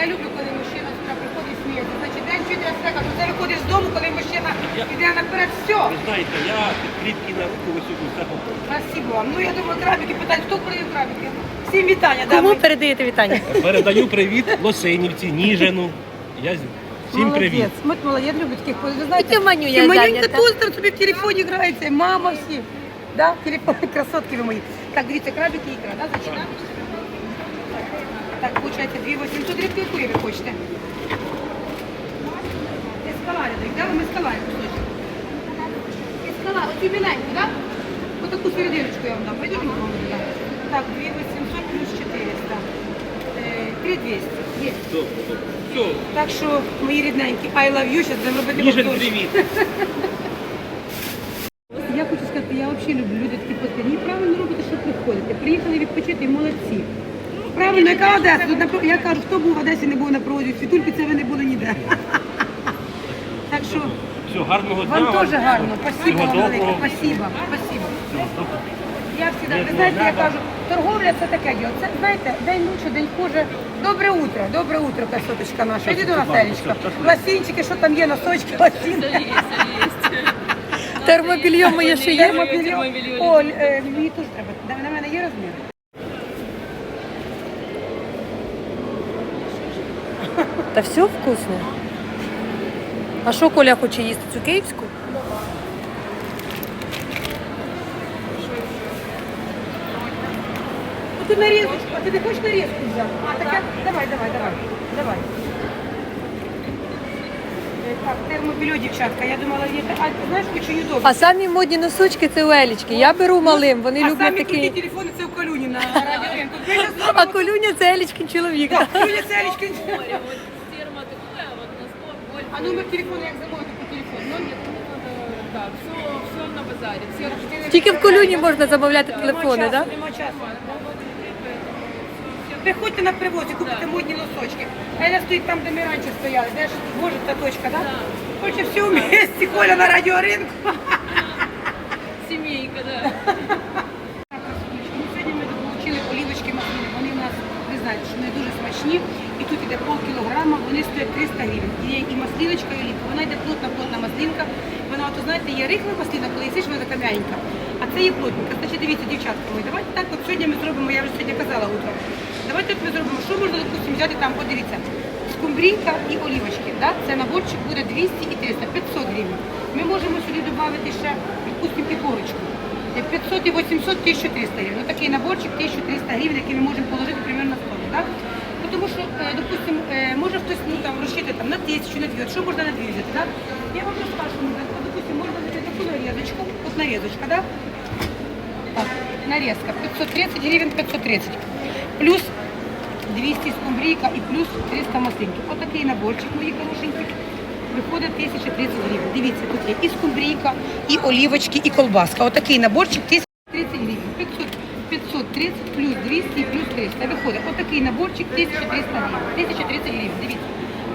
Я люблю, коли мужчина сюди приходить і сміється. Значить, день чуть я все кажу, ти виходиш з дому, коли мужчина йде наперед, все. Ви знаєте, я відкритки на руку ви сьогодні все готові. Спасибо вам. Ну, я думаю, крабики питають, хто продає крабики? Всім вітання. да, Кому передаєте вітання? Передаю привіт Лосинівці, Ніжину. Я з- всім привіт. Молодець. Ми молодець, я люблю таких. Ви знаєте, Тільки і Манюнька зайнята. тут там собі в телефоні грається, і мама всі. Да? Телефон, красотки ви мої. Так, дивіться, крабики і ікра, да, зачинаємо? Так, виходить, 2800 гривень, ви хочете? Ескаларик, да? Ми ескаларик кусочок. Ескалар, оцю біленьку, да? Отаку серединочку я вам дам. Пойдете вам дам? Так, 2800 плюс 400. Е, 3200. Є. Все, Так що, мої рідненькі, I love you, зараз робити Ніжин, повтор. привіт. Я хочу сказати, я взагалі люблю люди такі постійні. Правильно робите, що приходите. Приїхали відпочити, молодці. Правильно, яка Одеса? Тут я кажу, хто був в Одесі, не був на проводі. Світульки це ви не були ніде. Так що Все, гарного дня. вам теж гарно. Спасибо Всього вам велике. доброго. Спасибо. Спасибо. Я завжди, ви знаєте, я кажу, торговля це таке діло. Це, знаєте, день лучше, день хуже. Добре утро, добре утро, красоточка наша. Іди до нас, Елічка. Ласінчики, що там є, носочки, ласінки. Термобільйом моє ще є. Термобільйон. О, е, мені теж треба. На мене є розмір? Та все вкусне. А що Коля хоче їсти? Цю київську? Ну ти нарізочку, а ти не хочеш нарізку взяти? А, таке? Давай, давай, давай. Давай. Е, Так, термобільо, дівчатка. Я думала, є. А знаєш, хочу юдову. А самі модні носочки це у Елічки. Я беру малим, вони а люблять самі круті такі. телефони це у Калюні на. Ми А колюня це Елічкин чоловік. Так, Калюня це Елічка. море, вот ферма такая, вот на спор, боль. А номер телефону як замовити по телефону? Но нет, мне надо, все, все на базаре, все Тільки в колюні можна замовляти телефони, так? нема часу. Приходьте на привоз і купите модні носочки. Еля стоїть там, де ми раніше стояли. Де ж може та точка, так? Да? Хоче всі вместе, Коля на радіоринку. семейка, да. Ну, Сьогодні ми отримали олівочки. Вони в нас, ви знаєте, що вони дуже смачні. Тут пол кілограма, вони стоять 300 гривень. І, і маслиночка, і олівка. Вона йде плотна-плотна маслинка. Вона, от, знаєте, є рихла маслина, коли їсиш, вона така м'яненька. А це є плотненька. Значить, дивіться, дівчатка мої, давайте так, от сьогодні ми зробимо, я вже сьогодні казала утром. Давайте от ми зробимо, що можна, допустимо, взяти там, подивіться. Скумбрійка і олівочки. Да? Це наборчик буде 200 і 300, 500 гривень. Ми можемо сюди додати ще, допустимо, і корочку. 500 і 800, 1300 гривень. Ну, такий наборчик 1300 гривень, який ми можемо положити примерно на столі. Так? Ну, Тому що, е, допустимо, е, може хтось ну, там, розчити там, на тисячу, на дві, що можна на дві так? Я вам розкажу, що можна, допустимо, можна взяти таку нарізочку, от нарізочка, так? Так, нарізка, 530 гривень, 530. Плюс 200 скумбрійка і плюс 300 маслинки. Отакий наборчик, мої хорошенькі. Виходить 1030 гривень. Дивіться, тут є і скумбрійка, і олівочки, і колбаска. Отакий наборчик 1030 гривень. 500, 530 плюс 200 плюс 300. Виходить отакий наборчик 1300 гривень. 1030 гривень. Дивіться.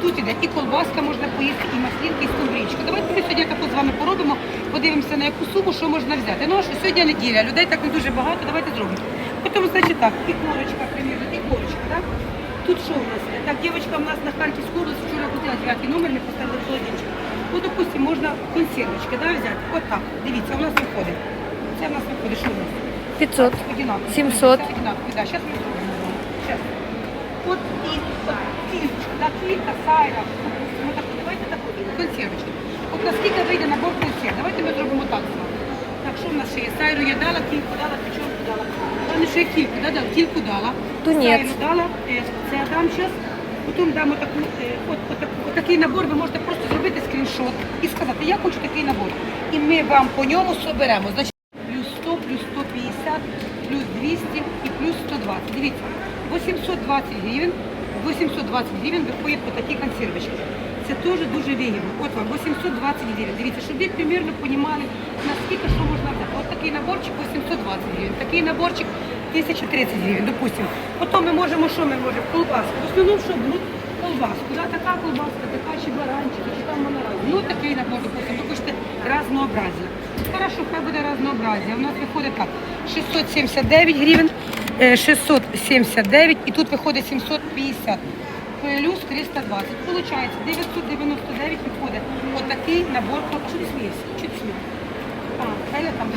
Тут іде і колбаска можна поїсти, і маслинки, і скумбрічку. Давайте ми сьогодні таку з вами поробимо, подивимося на яку суму, що можна взяти. Ну, а що сьогодні неділя, людей так не дуже багато, давайте зробимо. Потім, значить так, і корочка, примірно, і корочка, так? Тут що у нас? Так, дівчинка у нас на Харківську область вчора купила 9 номер, ми поставили холодильничок. Ну, допустим, можна консервочки, да, взяти. От так, дивіться, у нас виходить. Це у нас виходить, що у нас? 500. Одинаково. 700. Одинаково, да, зараз ми. От кілька, да, кілька, сайра. Ну, так, давайте так, консервочки. От наскільки вийде набор консерв? Давайте ми зробимо так з вами. Так, що в нас ще є? Сайру я дала, кільку дала, печенку дала. Що я кільку, да, дала, кільку дала. Тунець. Сайру дала, е, це я дам зараз. Потім дамо таку, е, от, от, от такий набор, ви можете просто зробити скріншот і сказати, я хочу такий набор. І ми вам по ньому соберемо. Значить, плюс 100, плюс 150, плюс 200 і плюс 120. Дивіться, 820 гривень, 820 гривень виходять по такі консервочки. Це теж дуже вигідно. От вам 820 гривень. Дивіться, щоб ви примірно розуміли, наскільки що можна взяти. От такий наборчик 820 гривень, такий наборчик 1030 гривень, допустимо. Потім ми можемо, що ми можемо? Колбаску. В основному, що будуть колбаску. Да? Така колбаска, така чи баранчика, чи там вона разна. Ну такий набор, допустимо, ви хочете разнообразія. Хорошо, хай буде разнообразие. У нас виходить так, 679 гривень, 679 і тут виходить 750. плюс 320. Получається 999 виходить. Отакий набор. А що? Що ти? А, Кайля там.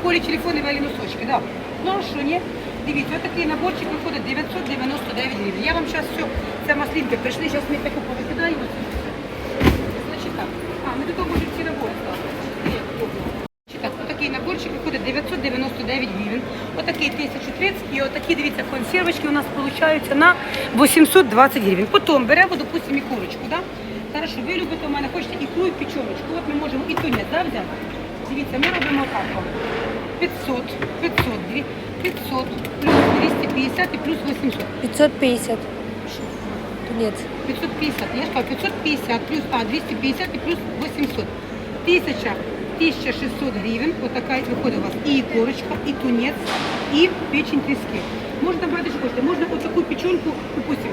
У Колі телефони вели носочки, да. Ну а що, ні? Дивіться, отакий наборчик виходить 999 гривень. Я вам зараз все, це маслинки прийшли, зараз ми таку повикидаємо. Значить так. А, ми до того можемо ці набори ставити. Значить Так, отакий наборчик виходить 999 гривень. Отакий 1030 і отакі, дивіться, консервочки у нас получаються на 820 гривень. Потім беремо, допустимо, і курочку, да? Хорошо, ви любите у мене, хочете ікру і печеночку. От ми можемо і тунець, да, взяти? Дивіться, ми робимо так. 500, 500, 500, плюс 250 і плюс 800. 550. Тунець. 550, я ж кажу, 550 плюс, а, 250 і плюс 800. 1000, 1600 гривень, вот такая виходить у вас і корочка, і тунець, і печень трески. Можна брати, що хочете, можна отаку печенку, допустим,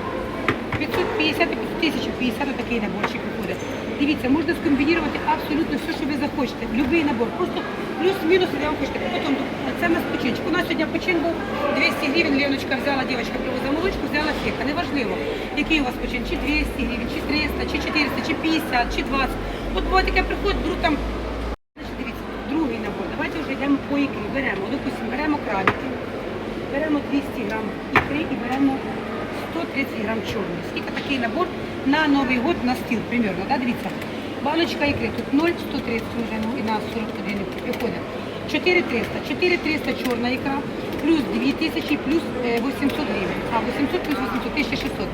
550 і 1050 отакий наборчик виходить. Дивіться, можна скомбінувати абсолютно все, що ви захочете. Любий набор. Просто плюс-мінус, я вам хочете. Потім це в нас печенчик. У нас сьогодні печин був 200 гривень. Леночка взяла, дівчинка привозила молочку, взяла фека. Неважливо, який у вас печин, чи 200 гривень, чи 300, чи 400, чи 50, чи 20. От буває таке приходить, беру там Значить, дивіться, другий набор. Давайте вже йдемо по ікрі. Беремо, допустимо, беремо крабики, беремо 200 грам ікри і беремо 130 грам чорної. Скільки такий набор на Новий год на стіл, примерно, да? дивіться. Баночка ікри, тут 0,130 вже, ну, і на 40 годин виходить. 4300, 4300 чорна ікра, плюс 2000, плюс е, 800 гривень. А 800 плюс 800, 1600.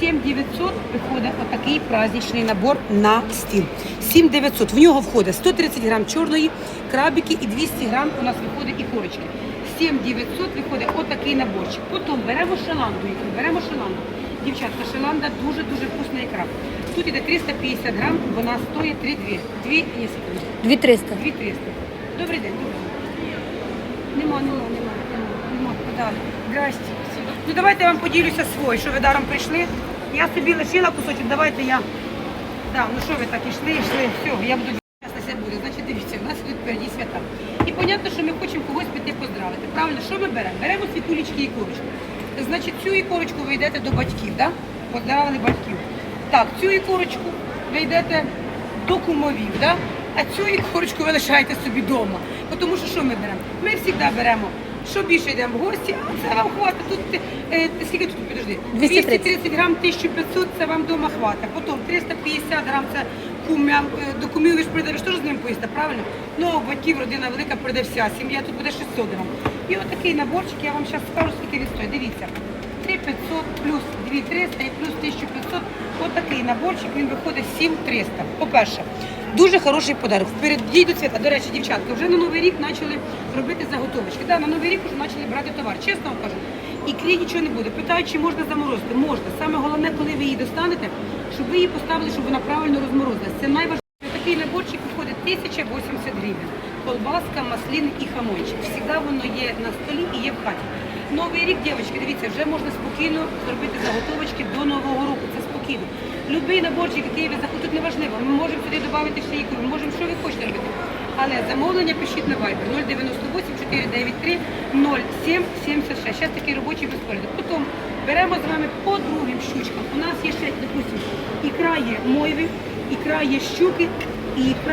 7900 виходить отакий праздничний набор на стіл. 7900. В нього входить 130 грам чорної, крабики і 200 грам у нас виходить і корочки. 7900 виходить отакий наборчик. Потім беремо шаланду, беремо шаланду. Дівчатка, шаланда дуже-дуже вкусна ікра. Тут іде 350 грам, вона стоїть 3 2. 2, ні, 2300. 2300. Добрий день, добрий день. Нема, нема, нема, нема, нема. Здрасте. Ну давайте я вам поділюся свой, що ви даром прийшли. Я собі лишила кусочок, давайте я. Да, ну що ви так ішли, йшли, все, я буду зараз все буде. Значить, дивіться, у нас тут впереді свята. І понятно, що ми хочемо когось піти поздравити. Правильно, що ми беремо? Беремо світулечки і. Значить, цю ікорочку ви йдете до батьків, да? Поздравили батьків. Так, цю ікорочку ви йдете до кумовів, да? а цю ікорочку ви лишаєте собі вдома. Тому що що ми беремо? Ми завжди беремо, що більше йдемо в гості, а це вам хватить. Тут, е, скільки тут, підожди? 230. 230 грам, 1500, це вам вдома хватить. Потім 350 грам, це кумя, е, до кумів ви ж прийде, ви ж теж з ним поїсте, правильно? Ну, батьків родина велика, прийде вся сім'я, тут буде 600 грам. І отакий наборчик, я вам зараз скажу, скільки він стоїть. Дивіться. 3500 плюс 2300 і плюс 1500. Отакий наборчик, він виходить 7300. По-перше, дуже хороший подарок. Вперед до свята. До речі, дівчатка, вже на Новий рік почали робити заготовочки. Да, на Новий рік вже почали брати товар. Чесно вам кажу. Ікрі нічого не буде. Питають, чи можна заморозити. Можна. Саме головне, коли ви її достанете, щоб ви її поставили, щоб вона правильно розморозилась. Це найважливіше. Такий наборчик 1080 гривень. Колбаска, маслін і хамончик. Всегда воно є на столі і є в хаті. Новий рік, дівчатки, дивіться, вже можна спокійно зробити заготовочки до Нового року. Це спокійно. Любий наборчик, який ви захочете, тут неважливо. Ми можемо сюди додати ще ікру, ми можемо, що ви хочете робити. Але замовлення пишіть на Viber 098 493 07 76. Зараз такий робочий безполіток. Потім беремо з вами по другим щучкам. У нас є ще, допустимо, ікра є мойви, ікра є щуки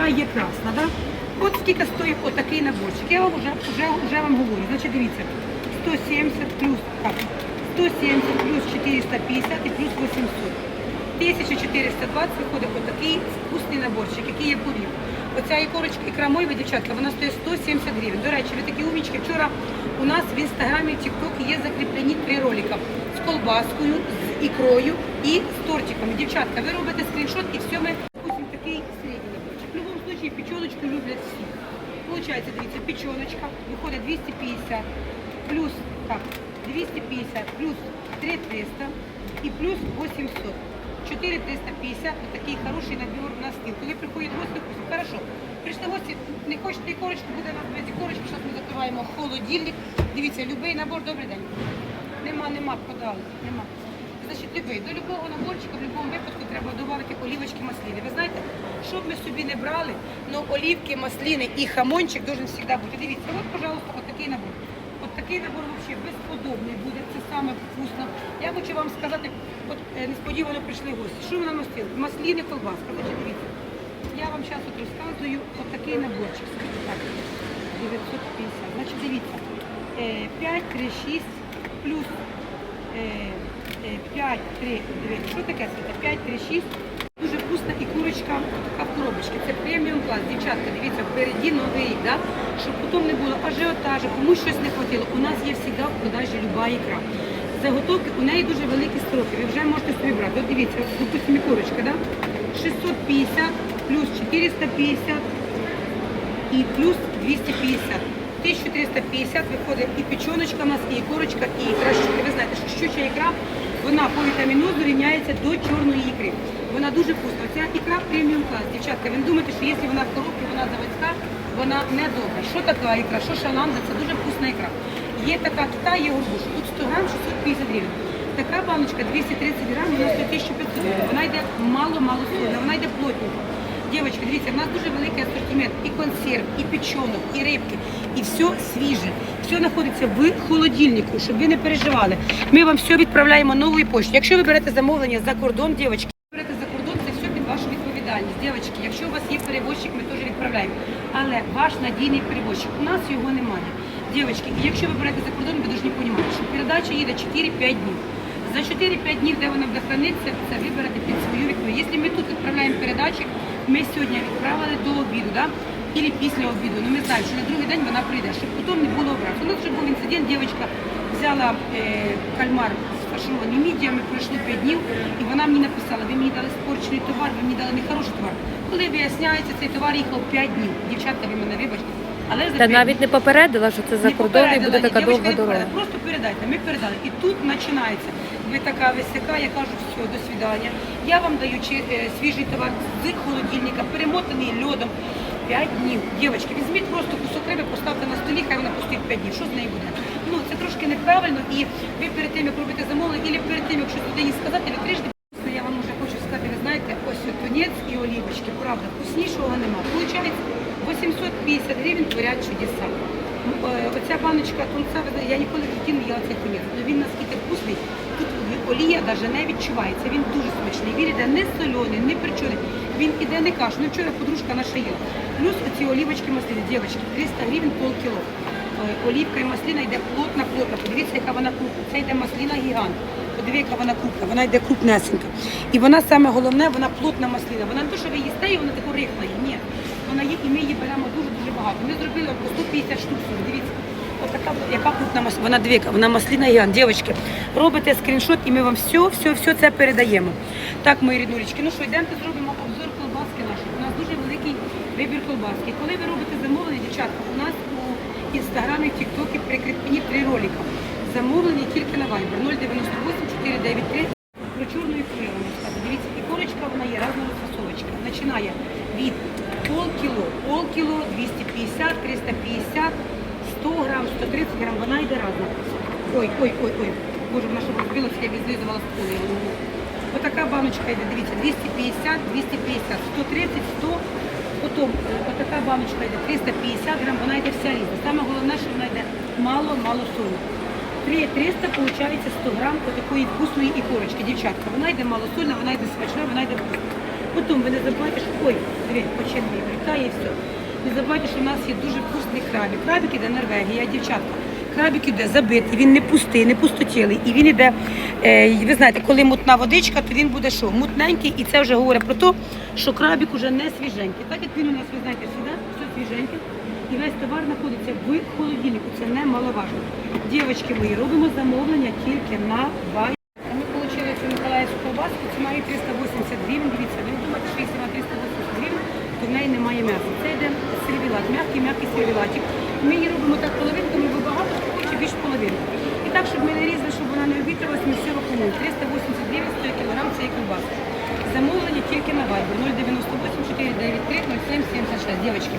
ікра. Да? От скільки стоїть отакий наборчик. Я вам вже, вже, вже вам говорю. Значить, дивіться, 170 плюс, так, 170 плюс 450 і плюс 800. 1420 виходить отакий вкусний наборчик, який є порів. Оця ікорочка, ікра мойва, дівчатка, вона стоїть 170 гривень. До речі, ви такі умічки. Вчора у нас в інстаграмі, в Тіктокі є закріплені три ролика з колбаскою, з ікрою і з тортиками. Дівчатка, ви робите скріншот і все ми допустим, такий середній наборчик. В будь-якому випадку печеночку люблять всі. Получається, дивіться, печеночка виходить 250 плюс так, 250 плюс 3300 і плюс 800. 4350 – такий хороший набір на стіл. Коли приходять гості, хорошо, прийшли гості, не хочете ікорочку, буде у нас без ікорочки, зараз ми закриваємо холодильник. Дивіться, любий набор, добрий день. Нема, нема, подали, нема. Значить, любий, до любого наборчика в будь-якому випадку треба додати олівочки маслини. Ви знаєте, що б ми собі не брали, але олівки, маслини і хамончик должен завжди бути. Дивіться, от, пожалуйста, от такий набор. От такий набор взагалі безподобний буде, це саме вкусно. Я хочу вам сказати, от е, несподівано прийшли гості. Що ми намастили? Масліни, колбаска. Значить, дивіться. Я вам зараз от розказую от такий наборчик. скажімо Так, 950. Значить, дивіться. Е, 5, 3, 6 плюс е, 5, 3, дивіться. Що таке це? 5, 3, 6. Дуже вкусна і курочка така в коробочці. Це преміум клас. Дівчатка, дивіться, впереді новий да? щоб потім не було ажіотажу, комусь щось не хватило. У нас є завжди в продажі люба ікра. Заготовки у неї дуже великі строки. Ви вже можете собі брати. От дивіться, от, допустим, і курочка, да? 650 плюс 450 і плюс 250. 1350 виходить і печоночка у нас, і корочка, і ікра. Ви знаєте, що щуча ікра, вона по вітамінозу рівняється до чорної ікри. Вона дуже вкусна. Ця ікра преміум клас. Дівчатка, ви не думаєте, що якщо вона в коробці, вона заводська, вона не добра. Що така ікра? Що шаланда? Це дуже вкусна ікра. Є така Китай, є горбуша. Тут 100 грам 650 гривень. Така баночка 230 грам, вона стоїть 1500 гривень. Вона йде мало-мало сольна, вона йде плотненько. Дівчатки, дивіться, в нас дуже великий асортимент і консерв, і печонок, і рибки, і все свіже. Все знаходиться в холодильнику, щоб ви не переживали. Ми вам все відправляємо новою поштою. Якщо ви берете замовлення за кордон, дівчатки, берете за кордон, це все під вашу відповідальність. Дівчатки, якщо у вас є перевозчик, ми теж відправляємо. Але ваш надійний перевозчик, у нас його немає. Дівчатки, якщо ви берете за кордон, ви повинні розуміти, що передача їде 4-5 днів. За 4-5 днів, де вона буде хранитися, це виберете під свою відповідь. Якщо ми тут відправляємо передачі, ми сьогодні відправили до обіду, да? Или після обіду. Ну ми знаємо, що на другий день вона прийде, щоб потім не було образ. У нас вже був інцидент, дівчинка взяла е, кальмар з фаршированими мідіями, пройшло 5 днів, і вона мені написала, ви мені дали спорчений товар, ви мені дали нехороший товар. Коли виясняється, цей товар їхав 5 днів. Дівчатка, ви мене вибачте. Але за Та навіть не попередила, що це за кордон і буде попередила, така ні, довга не дорога. попередила. Просто передайте, ми передали. І тут починається. Ви така висока, я кажу, все, до свидання. Я вам даю чи- е, свіжий товар з холодильника, перемотаний льодом. 5 днів. Дівчатки, візьміть просто кусок риби, поставте на столі, хай вона постоїть 5 днів. Що з нею буде? Ну, це трошки неправильно, і ви перед тим, як робите замовлення, або перед тим, як щось людині сказати, ви трижди Ну, я вам вже хочу сказати, ви знаєте, ось тунець і олівочки, правда, вкуснішого нема. Получається, 850 гривень творять чудеса. Е, Оця баночка тунця, я ніколи в житті не їла цей тунець. але він наскільки вкусний, тут олія навіть не відчувається, він дуже смачний. Він іде не соляний, не перчений, він іде не каш. Ну вчора подружка наша їла. Плюс оці олівочки маслини, дівчатки, 300 гривень полкіло. Е, Олівка і маслина йде плотна. Подивіться, яка вона крупна. Це йде маслина гігант. Подивіться, яка вона крупна, вона йде крупнесенька. І вона саме головне, вона плотна маслина. Вона не то, що ви їсте, і вона таку рихла. Ні. Вона є, і ми її беремо дуже-дуже багато. Ми зробили по 150 штук. Дивіться. Ось така, яка крупна маслина. Вона двіка, вона маслина гігант. Дівчатки, робите скріншот і ми вам все, все, все це передаємо. Так, мої ріднулечки. Ну що, йдемо зробимо обзор колбаски нашої. У нас дуже великий вибір колбаски. Коли ви робите замовлення, дівчатка, у нас у інстаграмі, тіктокі прикріплені три ролика. Замовлення тільки на Viber 098 493 про вам розказую. Дивіться, і корочка вона є разного фасовочка. Починає від полкіло, полкіло, 250, 350, 100 грам, 130 грам, вона йде разна. Ой, ой, ой, ой. Боже, вона що розбилася, я відзлизувала з поли. Отака баночка йде, дивіться, 250, 250, 130, 100. Потім така баночка йде 350 грам, вона йде вся різна. Саме головне, що вона йде мало-мало солі. 300 виходить 100 грам такої вкусної ікорочки, дівчатка. Вона йде малосольна, вона йде смачна, вона йде вкусна. Потім ви не забувайте, що ой, дивіться, вилітає і все. Не забувайте, що в нас є дуже вкусний крабик. Крабик іде Норвегія, дівчатка. Крабик іде забитий, він не пустий, не пустотілий. І він іде, е, ви знаєте, коли мутна водичка, то він буде що? Мутненький, і це вже говорить про те, що крабик уже не свіженький. Так як він у нас, ви знаєте, сюди, все свіженьке, І весь товар знаходиться в холодильнику. Це немаловажно. Дівчатки мої, робимо замовлення тільки на бай. Ми отримали цю Миколаївську колбаску, ціна її 380 гривень. Дивіться, ви не думаєте, що якщо на 380 гривень, то в неї немає м'яса. Це йде сервілат, м'який, м'який сервілатик. Ми її робимо так половинками, бо багато хто хоче більш половинку. І так, щоб ми не різали, щоб вона не обітрилась, ми все рахуємо. 380 гривень стоїть кілограм цієї колбаски. Замовлення тільки на Viber 098 493 07 76. Дівчатки,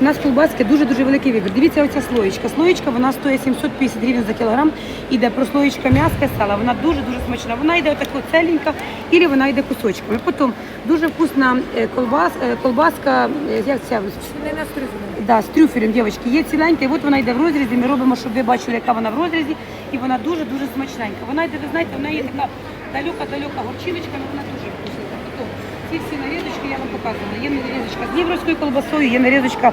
у нас колбаски дуже-дуже великий вибір. Дивіться, оця слоєчка. Слоєчка, вона стоїть 750 гривень за кілограм. Іде прослоєчка м'яска, сала. Вона дуже-дуже смачна. Вона йде отако целенька, і вона йде кусочками. Потім дуже вкусна е, колбас, е, колбаска, е, як ця? Не на стризу. Да, з трюфелем, дівчатки, є ціленька, і от вона йде в розрізі. Ми робимо, щоб ви бачили, яка вона в розрізі, і вона дуже-дуже смачненька. Вона йде, ви знаєте, вона є така далека-далека горчиночка, але вона дуже вкусна. Потім ці всі нарізочки показувала. Є нарізочка з дніпровською колбасою, є нарізочка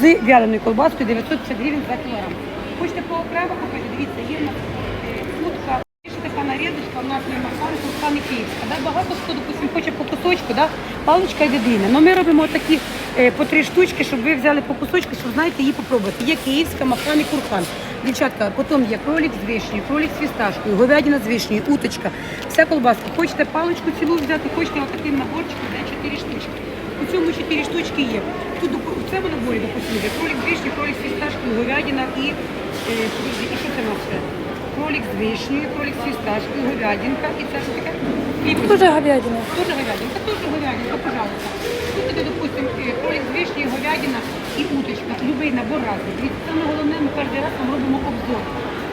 з вяленою колбаскою 950 гривень за кілограм. Хочете по окремо купити? Дивіться, є в нас утка. Є ще така нарізочка, у нас є махан, курка не київська. Да? Багато хто, допустим, хоче по кусочку, да? паличка йде. Ну ми робимо такі е, по три штучки, щоб ви взяли по кусочку, щоб знаєте, її попробувати. Є київська, махан і курхан. Дівчатка, потім є кролик з вишнею, кролик з фісташкою, говядина з вишнею, уточка, вся колбаска. Хочете паличку цілу взяти, хочете отаким наборчиком, де 4 штучки. У цьому 4 штучки є. Тут доп- в цьому наборі, допустимо, є кролик з вишнею, кролик з фісташкою, говядина і, е, подожди, і що це ще? Кролик з вишнею, кролик з фісташкою, говядинка і це що таке? Ліпочка. Дуже говядина. Тоже говядинка, тоже говядинка, пожалуйста. Тут іде, допустим, е, кролик з вишнею, говядина і уточка. Любий набор разний. Дивіться, саме головне, ми кожен раз вам робимо обзор.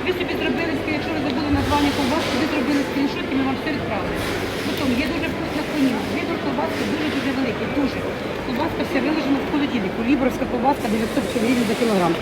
Ви собі зробили, якщо ви забули названня ковбаски, ви зробили скріншот і ми вам все відправили. Потім є дуже вкусна коніна. Вибір ковбаски дуже-дуже великі, дуже. Колбаска вся виложена в холодильнику. Лібровська колбаска 900 гривень за кілограм.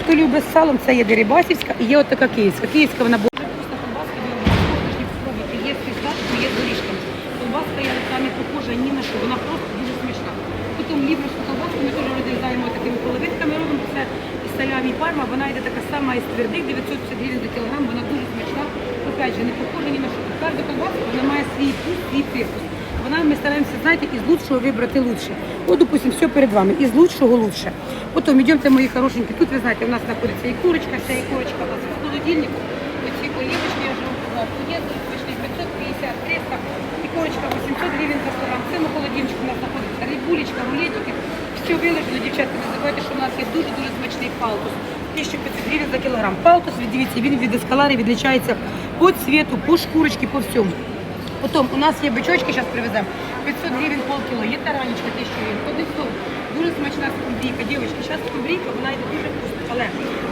Хто любить з салом, це є дерибасівська і є от така київська. Київська вона дуже вкусна ковбаска, ви обов'язково спробуйте. Є з фісташкою, є з горішками. Колбаска я така не похожа ні на що, вона просто дуже смачна. Потім лібровську колбаску ми теж розрізаємо такими половинками, робимо це із салямі парма, вона йде така сама із твердих, 950 гривень за кілограм, вона дуже смачна. Опять же, не похожа ні на що. Кожна колбаска, вона має свій вкус, свій привкус. Вона ми стараємося, знаєте, із лучшого вибрати лучше. От, допустим, все перед вами, із лучшого лучше. Потім йдемте, мої хорошенькі, тут ви знаєте, у нас знаходиться і курочка, вся і курочка у нас в холодильнику. Оці олівочки, я вже казала, є звичайно 550, 300, і курочка 800 гривень за кілограм. В цьому холодильничку у нас знаходиться рибулечка, рулетики. Все виложено, дівчатки, не забувайте, що у нас є дуже-дуже смачний палтус. 1500 гривень за кілограм. Палтус, дивіться, він від ескалари відлічається по цвіту, по шкурочці, по всьому. Потім у нас є бичочки, зараз привеземо. 500 гривень полкіло, є таранечка 1000 гривень. Словом, дуже смачна скумбрійка. Дівчатки, зараз скумбрійка, вона йде дуже вкусна, але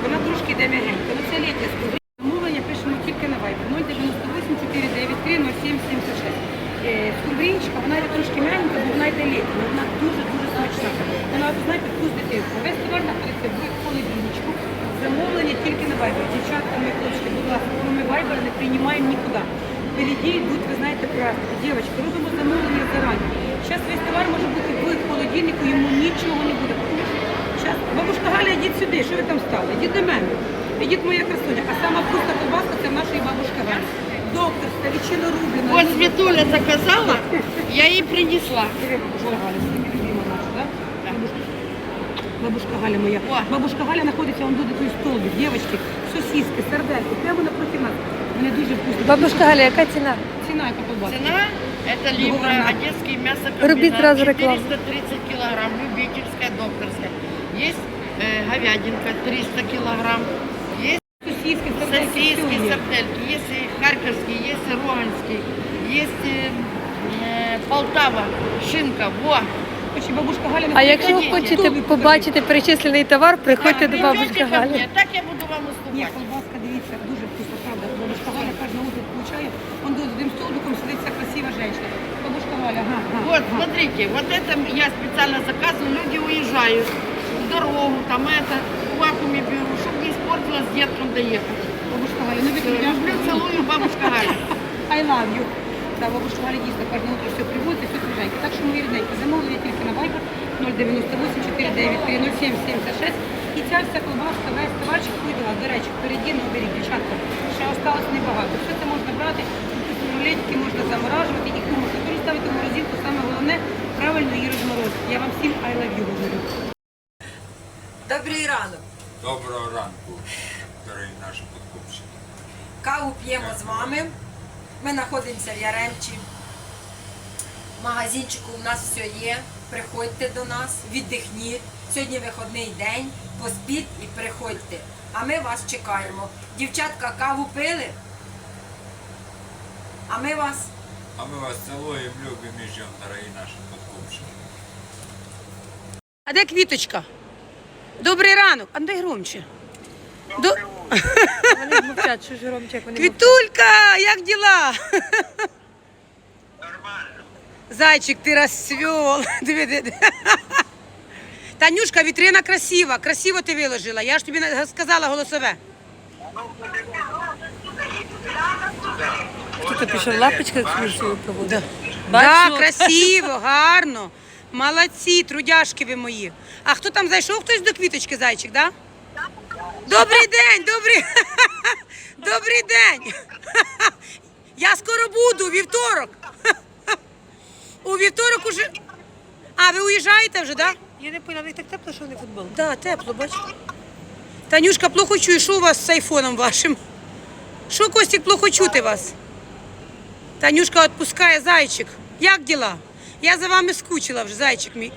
вона трошки йде м'ягенька. Ну це літня скумбрійка. Замовлення пишемо тільки на Viber 098 493 0776. Е, Скумбрійка, вона йде трошки м'ягенька, бо вона йде літня. Вона дуже-дуже смачна. Вона, знаєте, вкус дитинства. Весь товар знаходиться в холодильничку. Замовлення тільки на Viber. Дівчатка, ми хлопчики, будь ласка, ми Viber не приймаємо нікуди. Впереді йдуть, ви знаєте, праздники. Дівчатки, робимо замовлення зарані. Зараз весь товар може бути в холодильнику, йому нічого не буде. Зараз, бабушка Галя, йдіть сюди, що ви там стали? Йдіть до мене. Йдіть моя красуня. А сама вкусна колбаска це нашої бабушки Галі. Докторська, ветчина рублена. Вот Светуля заказала, я ей принесла. Бабушка Галя, любима наша, да? Бабушка, бабушка Галя моя. Бабушка Галя знаходиться, он буде той столбик, дівчатки, сосиски, сардельки, прямо напроти нас. Вони дуже вкусні. Бабушка Галя, яка ціна? Ціна яка колбаска? Цена, это либо одесский Рубит мясокомбинат, сразу рекламу. 430 килограмм, любительская, докторская. Есть э, говядинка 300 килограмм, есть Сосиски, сардельки, сосиски, всё є. сапельки, есть и харьковский, есть и роганский, есть э, э, Полтава, шинка, во. Короче, бабушка Галя А якщо ви Ходіть, хочете столбик побачити перечислений товар, приходьте Да, до бабушки придете ко Галі. мне, Так я буду вам Ні, Вот, ага. смотрите, вот это я специально заказываю, люди уезжают в дорогу, там это, в вакууме беру, чтобы не испортилось деткам доехать. Бабушка Галя, ну Всё, від Люблю, целую, бабушка Галя. I love you. Да, бабушка Галя дійсно кожне утро все привозить, все свіженьке. Так що мої рідненькі, замовлення тільки на Viber 098 493 0776. І ця вся колбаска, весь товарчик видала. До речі, впереді не оберіть, дівчатка. Ще осталось небагато. Все це можна брати, допустимо, рулетики можна заморажувати, і можна теж ставити в морозилку. Саме головне правильно її розморозити. Я вам всім I love you говорю. Добрий ранок. Доброго ранку, дорогі наші подкупщики. Каву п'ємо з вами. Ми знаходимося в Яремчі. В магазинчику у нас все є. Приходьте до нас, віддихніть. Сьогодні виходний день, поспіть і приходьте. А ми вас чекаємо. Дівчатка, каву пили. А ми вас А ми вас цілуємо, любимо і ждемо, дорогі наші подкупщики. А де квіточка? Добрий ранок. А дай громче. До... Вони мовчать, що ж ромчик, вони мовчать. Квітулька, як діла? Нормально. Зайчик, ти. Диви, диви. Танюшка, вітрина красива, красиво ти виложила. Я ж тобі сказала голосове. Хто-то пішов лапочка екскурсію проводить. Да, красиво, гарно. Молодці, трудяшки ви мої. А хто там зайшов хтось до квіточки, зайчик, да? Добрий день, добрий. Добрий день. Я скоро буду, у вівторок. У вівторок уже. А, ви уїжджаєте вже, так? Да? Я не поняла, в них так тепло, що вони футбол. Да, тепло, бач. Танюшка, плохо чую, що у вас з айфоном вашим? Що, Костік, плохо чути вас? Танюшка відпускає зайчик. Як діла? Я за вами скучила вже, зайчик мій.